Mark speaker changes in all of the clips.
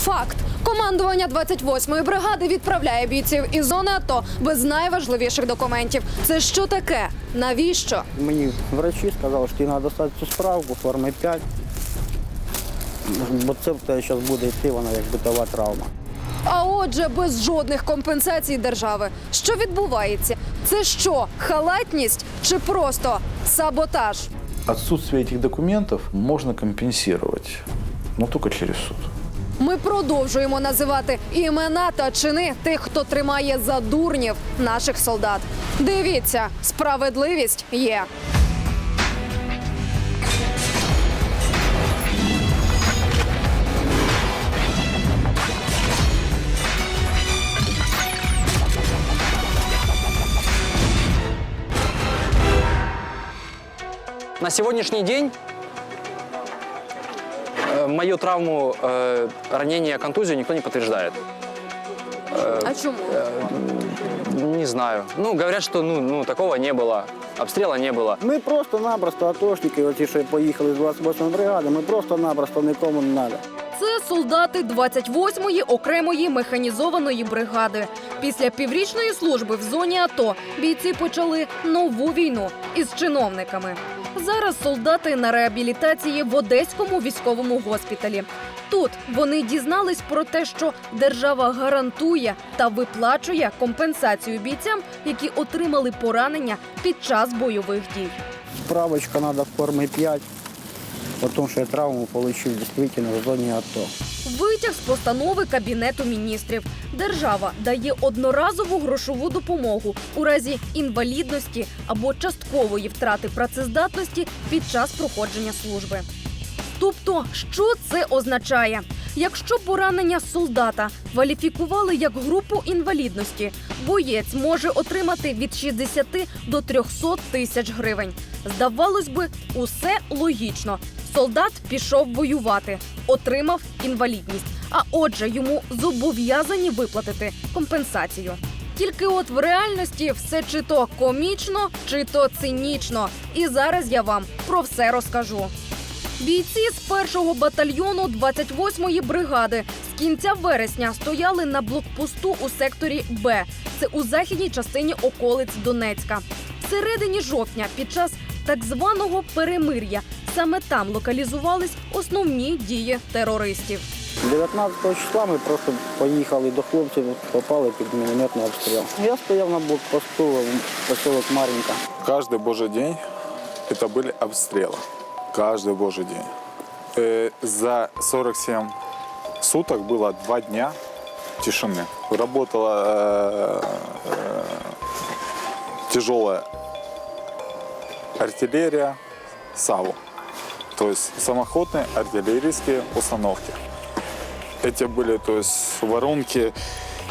Speaker 1: Факт. Командування 28-ї бригади відправляє бійців із зони АТО без найважливіших документів. Це що таке? Навіщо?
Speaker 2: Мені врачі сказали, що треба достати цю справку форми 5. Бо це зараз буде йти, вона як битова травма.
Speaker 1: А отже, без жодних компенсацій держави. Що відбувається? Це що, халатність чи просто саботаж?
Speaker 3: Отсутствие этих документов можно компенсировать, но только через суд.
Speaker 1: Ми продовжуємо називати імена та чини тих, хто тримає за дурнів наших солдат. Дивіться, справедливість є.
Speaker 4: На сегодняшний день мою травму, э, ранение, контузию никто не подтверждает.
Speaker 1: А чому?
Speaker 4: Не знаю. Ну, говорят, что ну, ну, такого не было. Обстрела не было.
Speaker 2: Ми просто-напросто атошники, оті, що поїхали з 28 бригади, ми просто-напросто нікому не треба.
Speaker 1: Це солдати 28-ї окремої механізованої бригади. Після піврічної служби в зоні АТО бійці почали нову війну із чиновниками. Зараз солдати на реабілітації в Одеському військовому госпіталі. Тут вони дізнались про те, що держава гарантує та виплачує компенсацію бійцям, які отримали поранення під час бойових дій.
Speaker 2: Справочка треба в формі 5, о тому, що я травму отримав дійсно в зоні АТО.
Speaker 1: Витяг з постанови Кабінету міністрів. Держава дає одноразову грошову допомогу у разі інвалідності або часткової втрати працездатності під час проходження служби. Тобто, що це означає? Якщо поранення солдата кваліфікували як групу інвалідності, боєць може отримати від 60 до 300 тисяч гривень. Здавалось би, усе логічно. Солдат пішов воювати, отримав інвалідність. А отже, йому зобов'язані виплатити компенсацію. Тільки от в реальності все чи то комічно, чи то цинічно. І зараз я вам про все розкажу. Бійці з першого батальйону 28-ї бригади з кінця вересня стояли на блокпосту у секторі Б. Це у західній частині околиць Донецька. В середині жовтня, під час так званого перемир'я, саме там локалізувались основні дії терористів.
Speaker 2: 19 числа ми просто поїхали до хлопців, попали під мінометний обстріл. Я стояв на блокпосту в поселок Мар'їнка.
Speaker 5: Каждый божий день это были обстрелы. Каждый божий день. Э, за 47 суток было два дня тишины. Работала э, э, тяжелая артиллерия САУ. То есть самоходные артиллерийские установки. Эти были, то есть, воронки,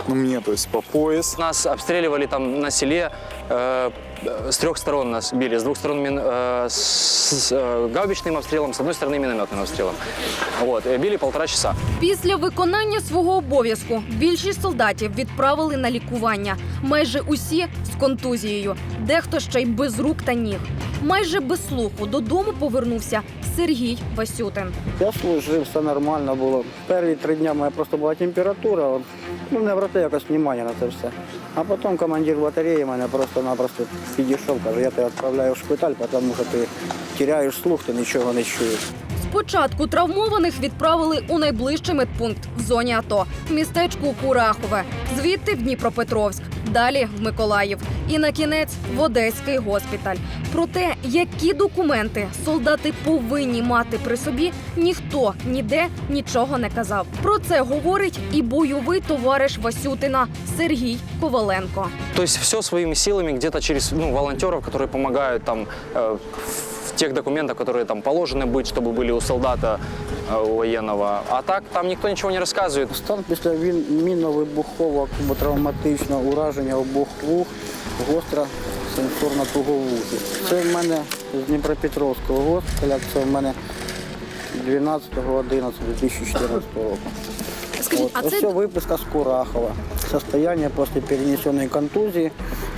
Speaker 5: ну, мне, то есть, по пояс.
Speaker 4: Нас обстреливали там на селе. э, с трех сторон нас били. С двух сторон мин- э, с э, гаубичным обстрелом, с одной стороны минометным обстрелом. Вот. э, Били полтора часа.
Speaker 1: Після виконання свого обов'язку більшість солдатів відправили на лікування. Майже усі з контузією, дехто ще й без рук та ніг. Майже без слуху додому повернувся Сергій Васютин.
Speaker 2: Я служив, все нормально було. Перші три дні мене просто була температура. Ну, не брати якось внимання на це все. А потім командир батареї мене просто-напросто підійшов, каже, я тебе відправляю в шпиталь, тому що ти теряєш слух, ти нічого не чуєш.
Speaker 1: Спочатку травмованих відправили у найближчий медпункт в зоні АТО в містечку Курахове, звідти в Дніпропетровськ, далі в Миколаїв і на кінець в Одеський госпіталь. Про те, які документи солдати повинні мати при собі, ніхто ніде нічого не казав. Про це говорить і бойовий товариш Васютина Сергій Коваленко.
Speaker 4: То есть все своими силами, где-то через ну, волонтеров, которые помогают там в тех документах, которые там положены быть, чтобы были у солдата, э, у военного. А так там никто ничего не рассказывает.
Speaker 2: Стан після він- мінно-вибухового або травматичного ураження обох вух, гостра сенсорна туговухи. Це в мене з Дніпропетровського госпіталя, це в мене 12.11.2014 року.
Speaker 1: Скажіть,
Speaker 2: Вот.
Speaker 1: а
Speaker 2: Ось
Speaker 1: це
Speaker 2: це виписка з Курахова. Состояние после перенесенной контузии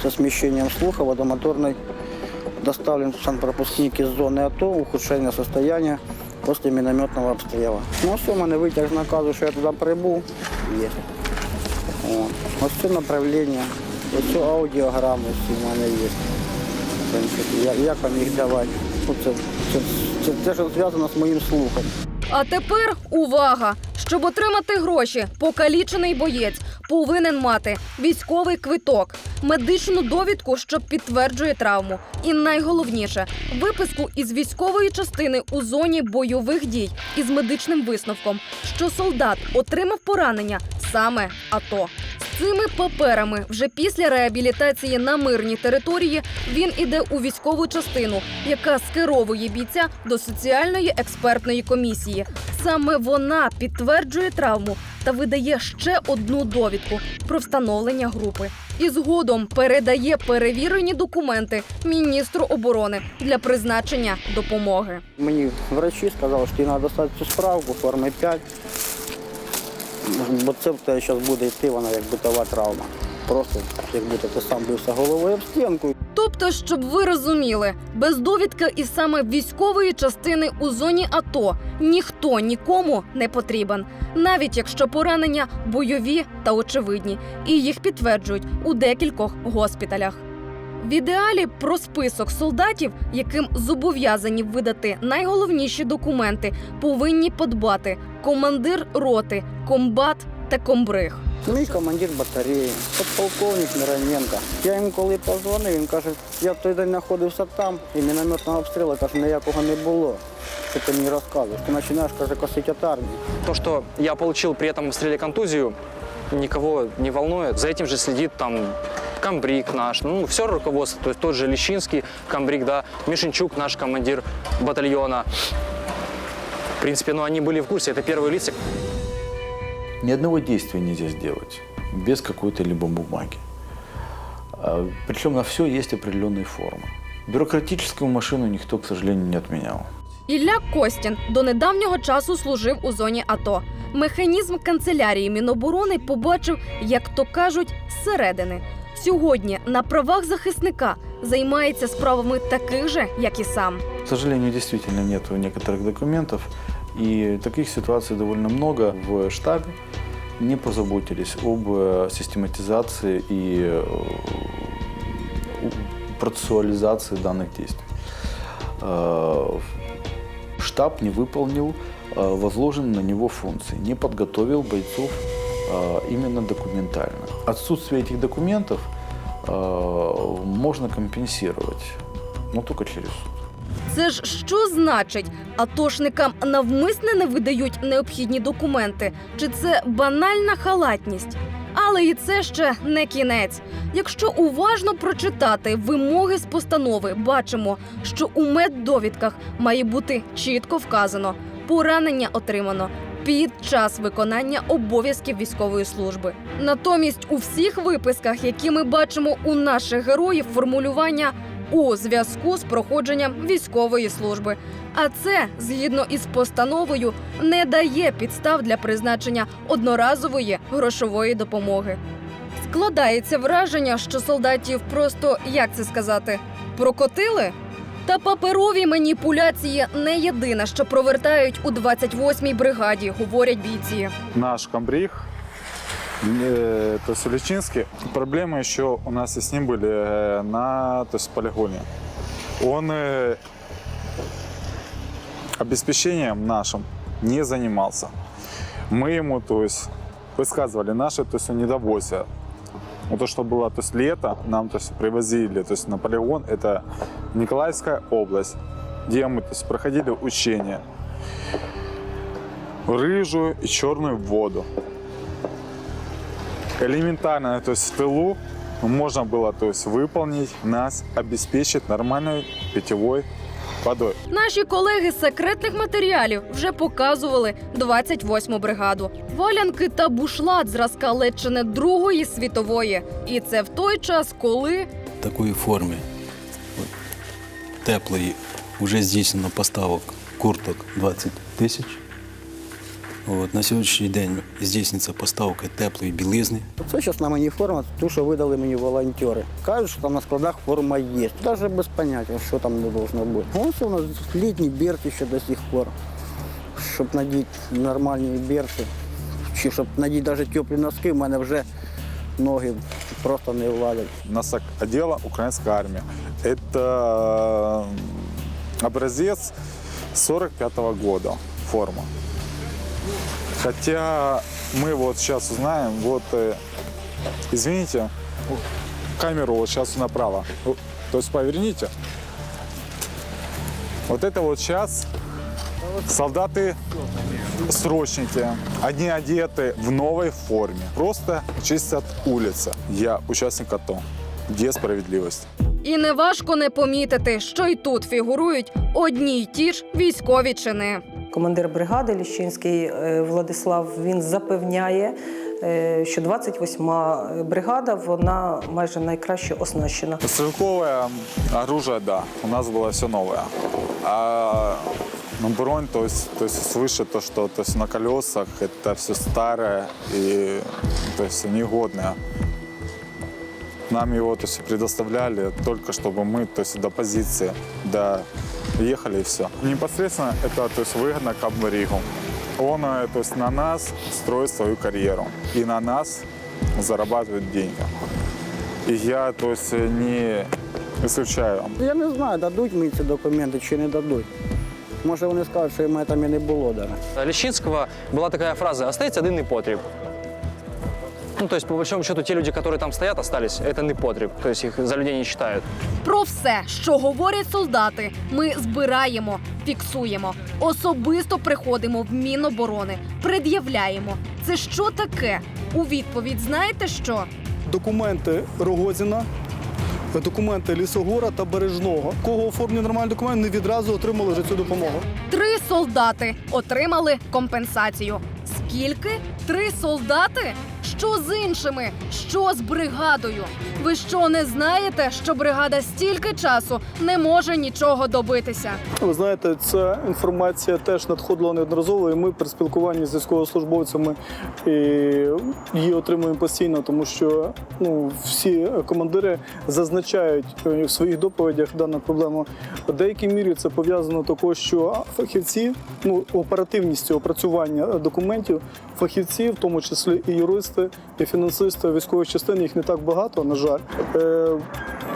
Speaker 2: со смещением слуха водомоторной доставлен в санпропускник из зоны АТО, ухудшение состояния після мінометного обстрілу. Ну все, мене витяг з наказу, що я туди прибув. Є. О, ось це направлення, ось це аудіограми всі в мене є. В як, як вам їх давати? Ну, це, це, це, це, що зв'язано з моїм слухом.
Speaker 1: А тепер увага! Щоб отримати гроші, покалічений боєць повинен мати військовий квиток, медичну довідку, що підтверджує травму, і найголовніше виписку із військової частини у зоні бойових дій із медичним висновком, що солдат отримав поранення саме АТО. З цими паперами вже після реабілітації на мирній території він іде у військову частину, яка скеровує бійця до соціальної експертної комісії. Саме вона підтверджує травму та видає ще одну довідку про встановлення групи. І згодом передає перевірені документи міністру оборони для призначення допомоги.
Speaker 2: Мені врачі сказали, що треба достати цю справку форми 5, бо це тебе зараз буде йти, вона як битова травма. Просто як будто ти сам бився головою об стінку.
Speaker 1: Тобто, щоб ви розуміли, без довідки і саме військової частини у зоні АТО ніхто нікому не потрібен, навіть якщо поранення бойові та очевидні, і їх підтверджують у декількох госпіталях. В ідеалі про список солдатів, яким зобов'язані видати найголовніші документи, повинні подбати командир роти, комбат та комбриг.
Speaker 2: Мій командир батареї, подполковник Мироненко. Я йому коли позвонив, він каже, я в той день знаходився там, і мінометного обстрілу каже, ніякого не було. Що ти мені розказуєш? Ти починаєш, каже, косити от армії.
Speaker 4: То, что я получил при этом обстреле контузию, никого не волнует. За этим же следит там комбриг наш, ну, все руководство, то есть тот же Лещинский комбриг, да, Мишенчук, наш командир батальона. В принципе, ну, они были в курсе, это первые лица,
Speaker 3: Ни одного действия нельзя сделать без какой-то либо бумаги. А, Причем на все есть определенные формы. Бюрократическую машину никто, к сожалению, не отменял.
Speaker 1: Ілля Костін до недавнього часу служив у зоні АТО. Механізм канцелярії Міноборони побачив, як то кажуть, зсередини. Сьогодні на правах захисника займається справами таких же, як і сам.
Speaker 3: К сожалению, действительно нет некоторых документов, и таких ситуаций довольно много в штабе. Не позаботились об э, систематизации и э, у- процессуализации данных действий. Э, Штаб не выполнил э, возложенные на него функции, не подготовил бойцов э, именно документально. Отсутствие этих документов можно компенсировать, но только через суд.
Speaker 1: Це ж що значить? Атошникам навмисне не видають необхідні документи? Чи це банальна халатність? Але і це ще не кінець. Якщо уважно прочитати вимоги з постанови, бачимо, що у меддовідках має бути чітко вказано поранення отримано під час виконання обов'язків військової служби. Натомість у всіх виписках, які ми бачимо у наших героїв, формулювання у зв'язку з проходженням військової служби. А це, згідно із постановою, не дає підстав для призначення одноразової грошової допомоги. Складається враження, що солдатів просто як це сказати, прокотили. Та паперові маніпуляції не єдине, що провертають у 28-й бригаді, говорять бійці.
Speaker 5: Наш комбриг, э, то есть Личинский, проблемы еще у нас и с ним были э, на то есть, полигоне. Он э, обеспечением нашим не занимался. Мы ему, то есть, высказывали наше, то есть, недовольствие. Вот то, что было, то есть, лето, нам, то есть, привозили, то есть, на полигон, это Николаевская область, где мы, то есть, проходили учения. Рыжую и черную воду. Элементарно, то есть, в тылу можно было, то есть, выполнить, нас обеспечить нормальной питьевой водой.
Speaker 1: Наші колеги з секретних матеріалів вже показували 28-му бригаду. Валянки та бушлат зразка Леччини Другої світової. І це в той час, коли
Speaker 6: такої форми от, теплої вже здійснено поставок курток 20 тисяч. От, на сьогоднішній день здійснюється поставка теплої білизни.
Speaker 2: Це зараз на мені форма, ту, що видали мені волонтери. Кажуть, що там на складах форма є. Навіть без поняття, що там не должно бути. Ось у нас літні бірки ще до сих пор. щоб надіти нормальні берці, чи щоб надіти навіть теплі носки, в мене вже ноги просто не владять.
Speaker 5: Нас так одела украинская армия. Это э, образец 45 года форма. Хотя мы вот сейчас узнаем, вот, э, извините, камеру вот сейчас направо. Вот, То есть поверните. Вот это вот сейчас солдаты срочники. Они одеты в новой форме. Просто чистят улицы. Я участник АТО. Где справедливость?
Speaker 1: І неважко не помітити, що й тут фігурують одні й ті ж військові чини.
Speaker 7: Командир бригади Ліщинський е, Владислав він запевняє, е, що 28-ма бригада вона майже найкраще оснащена.
Speaker 5: Стрелковое оружие, да, у нас было все новое. А ну, бронь, то есть, то есть свыше то, что то есть на колесах, это все старое и то есть негодное. Нам его то есть, предоставляли только чтобы мы то есть, до позиции доехали и все. Непосредственно это то есть, выгодно Кабмаригу. Он э, то есть, на нас строит свою карьеру и на нас зарабатывает деньги. І я то есть, не исключаю.
Speaker 2: Я не знаю, дадуть мені ці документи чи не дадуть. Може вони скажуть, що мене там і не було навіть.
Speaker 4: Лещинского была такая фраза «остается один непотреб». Ну, то есть, по большому счету, те люди, которые там стоят, остались, это непотреб. То есть их за людей не считают.
Speaker 1: Про все, що говорять солдати, ми збираємо, фіксуємо. Особисто приходимо в Міноборони, пред'являємо. Це що таке? У відповідь знаєте що?
Speaker 8: документи Рогозіна, документи Лісогора та Бережного. Кого оформлені нормальні документи, не відразу отримали вже цю допомогу.
Speaker 1: Три солдати отримали компенсацію. Скільки? Три солдати? Що з іншими? Що з бригадою? Ви що не знаєте, що бригада стільки часу не може нічого добитися?
Speaker 8: Ви знаєте, ця інформація теж надходила неодноразово, і ми при спілкуванні з військовослужбовцями її отримуємо постійно, тому що ну, всі командири зазначають е, в своїх доповідях дану проблему. В деякій мірі це пов'язано також, що фахівці, ну оперативністю опрацювання документів, фахівці, в тому числі і юристи, і фінансисти військових частин, їх не так багато, на жаль. Е,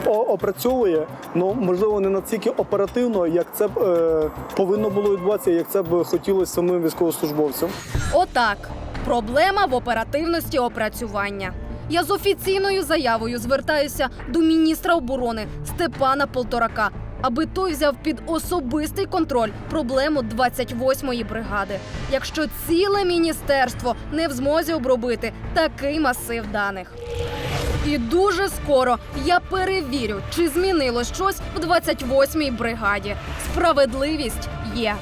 Speaker 8: опрацьовує, ну можливо, не настільки оперативно, як це б е, повинно було відбуватися, як це б хотілося самим військовослужбовцям.
Speaker 1: Отак. Проблема в оперативності опрацювання. Я з офіційною заявою звертаюся до міністра оборони Степана Полторака, аби той взяв під особистий контроль проблему 28-ї бригади. Якщо ціле міністерство не в змозі обробити такий масив даних. І дуже скоро я перевірю, чи змінило щось в 28-й бригаді. Справедливість є.